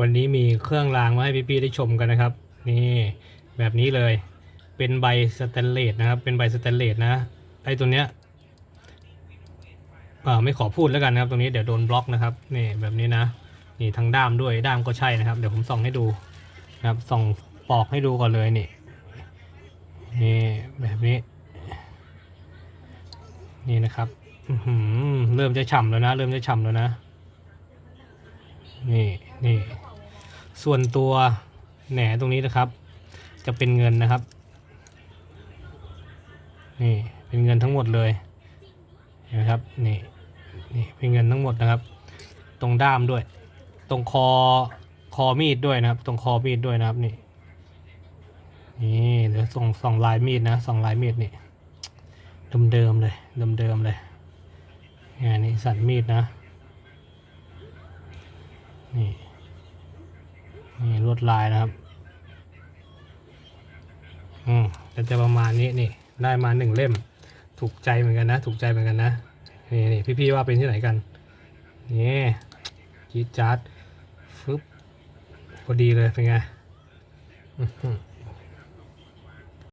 วันนี้มีเครื่องรางมาให้พี่ๆได้ชมกันนะครับ นี่แบบนี้เลย เป็นใบสแตนเลสนะครับ เป็นใบสแตนเลสนะไอ้ตัวเนี้ยไม่ขอพูดแล้วกันนะครับ ตรงนี้เดี๋ยวโดนบล็อกนะครับนี่แบบนี้นะนี่ทั้งด้ามด้วยด้ามก็ใช่นะครับ เดี๋ยวผมส่องให้ดูนะครับส่องปอกให้ดูก่อนเลยนี่นี่แบบนี้ นี่นะครับเริ่มจะฉ่ำแล้วนะ เริ่มจะฉ่ำแล้วนะ นี่นี่ส่วนตัวแหนตรงนี้นะครับ จะเป็นเงินนะครับ นี่เป็นเงินทั้งหมดเลยเห็นไหมครับนี่นี่เป็นเงินทั้งหมดนะครับ ตรงด้ามด้วย ตรงคอคอมีดด้วยนะครับ ตรงคอมีดด้วยนะครับนี่นี่เดี๋ยวส่งส่องลายมีดนะส่องลายมีดนี่เดิมๆเลยเดิมๆเลยเนี่ยนี่สันมีดนะ นี่นี่ลวดลายนะครับ อืมแต่จะประมาณนี้นี่ได้มาหนึ่งเล่ม ถูกใจเหมือนกันนะ ถูกใจเหมือนกันนะนี่นี่พี่ๆว่าเป็นที่ไหนกันนี่จีจัดฟึบพอดีเลยเป็นไง